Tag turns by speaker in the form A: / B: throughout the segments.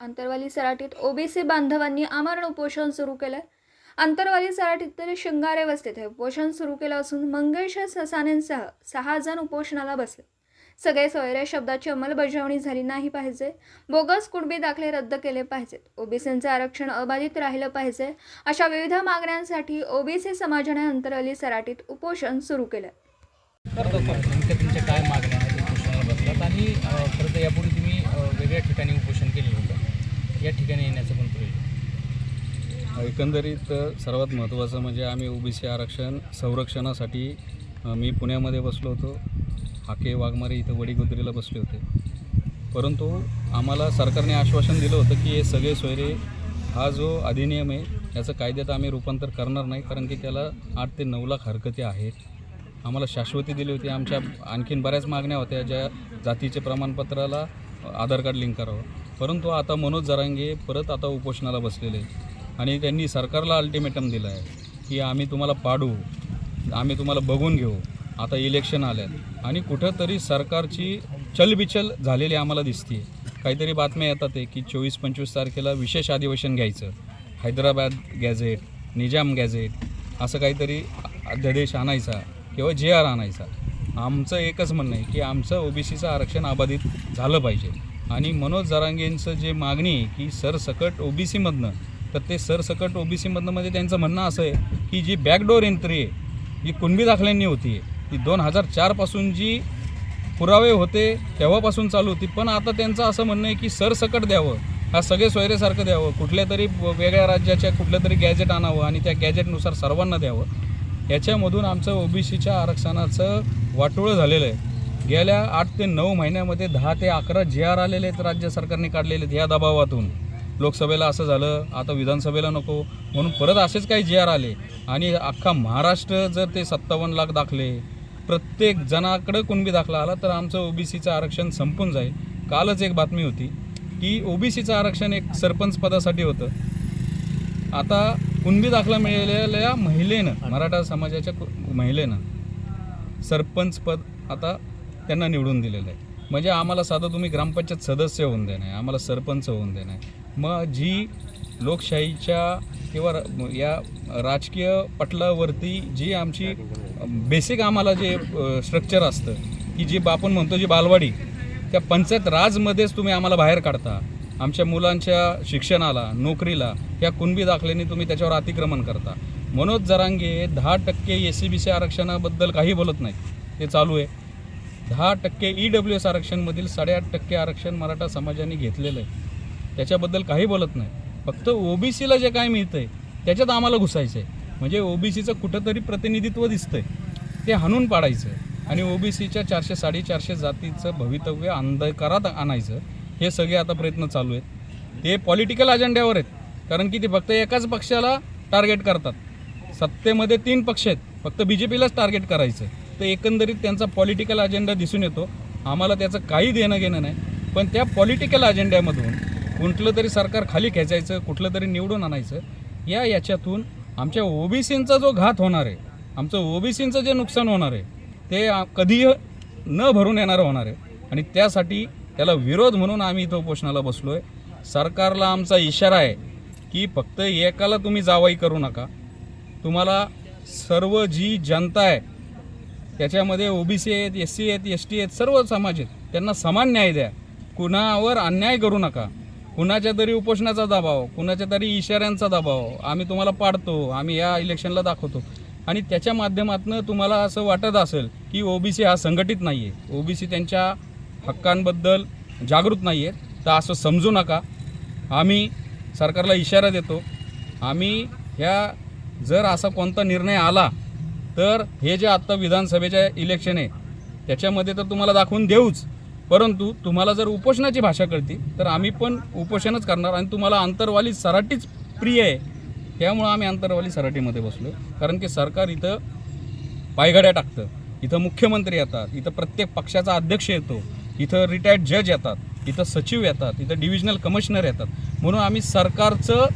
A: Antarwali सराटीत OBC बांधवांनी आमरण उपोषण सुरू केलंय. आंतरवाली सराटीतील शिंगारे वस्तीत हे उपोषण सुरू केलं असून मंगेश ससानेंसह सहा जण उपोषणाला बसले. सगळे सोयरे शब्दाची अंमलबजावणी झाली नाही पाहिजे. बोगस कुणबी दाखले रद्द केले पाहिजेत. ओबीसींचे आरक्षण अबाधित राहिलं पाहिजे अशा विविध मागण्यांसाठी ओबीसी समाजाने अंतरवाली सराटीत उपोषण सुरू केलं.
B: तुमच्या काय मागण्या आणि यापूर्वी तुम्ही वेगळ्या ठिकाणी उपोषण केले होतं. या ठिकाणी येण्याचं पण प्रयोजन.
C: एकंदरीत सर्वात महत्त्वाचं म्हणजे आम्ही ओबीसी आरक्षण संरक्षणासाठी मी पुण्यामध्ये बसलो होतो. हाके वाघमारे इथं वडीगुद्रीला बसले होते. परंतु आम्हाला सरकारने आश्वासन दिलं होतं की हे सगळे सोयरे हा जो अधिनियम आहे याचं कायद्यात आम्ही रूपांतर करणार नाही कारण की त्याला आठ ते नऊ लाख हरकती आहेत. आम्हाला शाश्वती दिली होती. आमच्या आणखीन बऱ्याच मागण्या होत्या ज्या जातीचे प्रमाणपत्राला आधार कार्ड लिंक करावं. परंतु आता मनोज जरांगे परत आता उपोषणाला बसलेले आणि त्यांनी सरकारला अल्टिमेटम दिलं आहे की आम्ही तुम्हाला पाडू आम्ही तुम्हाला बघून घेऊ. आता इलेक्शन आल्यात. आणि कुठंतरी सरकारची चलबिचल झालेली आम्हाला दिसते काहीतरी बातम्या येतात आहे की चोवीस पंचवीस तारखेला विशेष अधिवेशन घ्यायचं. हैदराबाद गॅझेट निजाम गॅझेट असं काहीतरी अध्यादेश आणायचा किंवा जे आर आणायचा. आमचं एकच म्हणणं आहे की आमचं ओबीसीचं आरक्षण अबाधित झालं पाहिजे. आणि मनोज जरांगेंचं जे मागणी आहे की सरसकट ओबीसीमधनं तर ते सरसकट ओबीसीमधनं म्हणजे त्यांचं म्हणणं असं आहे की जी बॅकडोर एंट्री आहे जी कुणबी दाखल्यांनी होती आहे ती दोन हजार चारपासून जी पुरावे होते तेव्हापासून चालू होती. पण आता त्यांचं असं म्हणणं आहे की सरसकट द्यावं हा सगळे सोयरेसारखं द्यावं कुठल्या तरी वेगळ्या राज्याच्या कुठलं तरी गॅजेट आणावं आणि त्या गॅजेटनुसार सर्वांना द्यावं. याच्यामधून आमचं ओबीसीच्या आरक्षणाचं वाटोळं झालेलं आहे. गेल्या आठ ते नऊ महिन्यामध्ये दहा ते अकरा जे आर आलेले आहेत राज्य सरकारने काढलेले आहेत या दबावातून. लोकसभेला असं झालं आता विधानसभेला नको. म्हणून परत असेच काही जे आर आले. आणि अख्खा महाराष्ट्र जर ते सत्तावन्न लाख दाखले प्रत्येक जणाकडं कुणबी दाखला आला तर आमचं ओबीसीचं आरक्षण संपून जाईल. कालच एक बातमी होती की ओबीसीचं आरक्षण एक सरपंच पदासाठी होतं. आता कुणबी दाखला मिळालेल्या महिलेनं मराठा समाजाच्या कु- महिलेनं सरपंच पद आता त्यांना निवडून दिलेलं आहे. म्हणजे आम्हाला साधं तुम्ही ग्रामपंचायत सदस्य होऊन देणं आहे आम्हाला सरपंच होऊन देणं आहे. मग जी लोकशाहीच्या किंवा र- या राजकीय पटलावरती जी आमची बेसिक आम्हाला जे स्ट्रक्चर असतं की जी आपण म्हणतो जी बालवाडी त्या पंचायत राजमध्येच तुम्ही आम्हाला बाहेर काढता. आमच्या मुलांच्या शिक्षणाला नोकरीला या कुणबी दाखल्याने तुम्ही त्याच्यावर अतिक्रमण करता. मनोज जरांगे दहा टक्के एस सी बी सी आरक्षणाबद्दल काही बोलत नाही ते चालू आहे. दहा टक्के ई डब्ल्यू एस आरक्षणमधील साडेआठ टक्के आरक्षण मराठा समाजाने घेतलेलं आहे. त्याच्याबद्दल काही बोलत नाही. फक्त ओबीसीला जे काय मिळतं आहे त्याच्यात आम्हाला घुसायचं आहे म्हणजे ओबीसीचं कुठंतरी प्रतिनिधित्व दिसतंय. ते हाणून पाडायचं. आणि ओबीसीच्या चारशे साडेचारशे जातीचं भवितव्य अंधकारात आणायचं. हे सगळे आता प्रयत्न चालू आहेत. ते पॉलिटिकल अजेंड्यावर आहेत. कारण की ते फक्त एकाच पक्षाला टार्गेट करतात. सत्तेमध्ये तीन पक्ष आहेत. फक्त बी जे पीलाच टार्गेट करायचं. आहे तर एकंदरीत त्यांचा पॉलिटिकल अजेंडा दिसून येतो. आम्हाला त्याचं काही देणं घेणं नाही. पण त्या पॉलिटिकल अजेंड्यामधून कुठलं तरी सरकार खाली खेचायचं कुठलं तरी निवडून आणायचं या याच्यातून आमच्या ओबीसींचा जो घात होणार आहे आमचं ओबीसींचं जे नुकसान होणार आहे ते कधी न भरून येणारं होणार आहे. आणि त्यासाठी त्याला विरोध म्हणून आम्ही इथं उपोषणाला बसलो आहे सरकारला आमचा इशारा आहे की फक्त एकाला तुम्ही जावाई करू नका. तुम्हाला सर्व जी जनता आहे त्याच्यामध्ये ओबीसी आहेत एस सी आहेत एस टी आहेत सर्व समाज आहेत. त्यांना समान न्याय द्या. कुणावर अन्याय करू नका. कुणाच्या तरी उपोषणाचा दबाव कुणाच्या तरी इशाऱ्यांचा दबाव. आम्ही तुम्हाला पाडतो आम्ही या इलेक्शनला दाखवतो. आणि त्याच्या माध्यमातून तुम्हाला असं वाटत असेल की ओबीसी हा संघटित नाही आहे ओबीसी त्यांच्या हक्कांबद्दल जागृत नाही आहेत तर असं समजू नका. आम्ही सरकारला इशारा देतो. आम्ही ह्या जर असा कोणता निर्णय आला तर हे जे आत्ता विधानसभेच्या इलेक्शन आहे त्याच्यामध्ये तर तुम्हाला दाखवून देऊच. परंतु तुम्हाला जर उपोषणाची भाषा कळती तर आम्ही पण उपोषणच करणार आणि तुम्हाला आंतरवाली सराटीच प्रिय आहे. त्यामुळं आम्ही आंतरवाली सराटीमध्ये बसलो कारण की सरकार इथं पायघड्या टाकतं. इथं मुख्यमंत्री येतात इथं प्रत्येक पक्षाचा अध्यक्ष येतो इथं रिटायर्ड जज येतात इथं सचिव येतात इथं डिव्हिजनल कमिशनर येतात. म्हणून आम्ही सरकारचं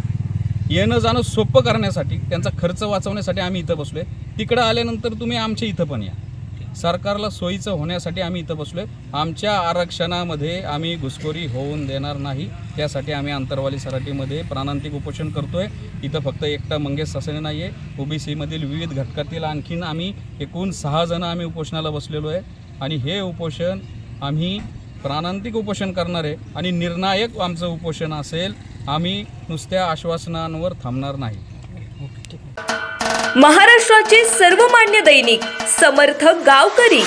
C: येणं जाणं सोपं करण्यासाठी त्यांचा खर्च वाचवण्यासाठी आम्ही इथं बसलो आहे तिकडं आल्यानंतर तुम्ही आमच्या इथं पण या. सरकारला सोयीचं होण्यासाठी आम्ही इथं बसलो आहे आमच्या आरक्षणामध्ये आम्ही घुसखोरी होऊन देणार नाही. त्यासाठी आम्ही अंतरवाली सराटीमध्ये प्राणांतिक उपोषण करतो आहे इथं फक्त एकटा मंगेश ससाने नाही आहे ओबीसीमधील विविध घटकातील आणखीन आम्ही एकूण सहा जणं आम्ही उपोषणाला बसलेलो आहे. आणि हे उपोषण आम्ही प्राणांतिक उपोषण करणार आहे आणि निर्णायक आमचं उपोषण असेल आम्ही नुसत्या आश्वासनांवर थांबणार नाही.
D: महाराष्ट्राचे सर्वमान्य दैनिक समर्थ गावकरी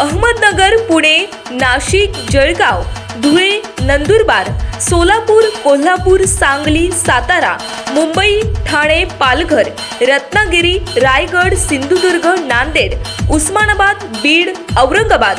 D: अहमदनगर पुणे नाशिक जळगाव धुळे नंदुरबार सोलापूर कोल्हापूर सांगली सातारा मुंबई ठाणे पालघर रत्नागिरी रायगड सिंधुदुर्ग नांदेड उस्मानाबाद बीड औरंगाबाद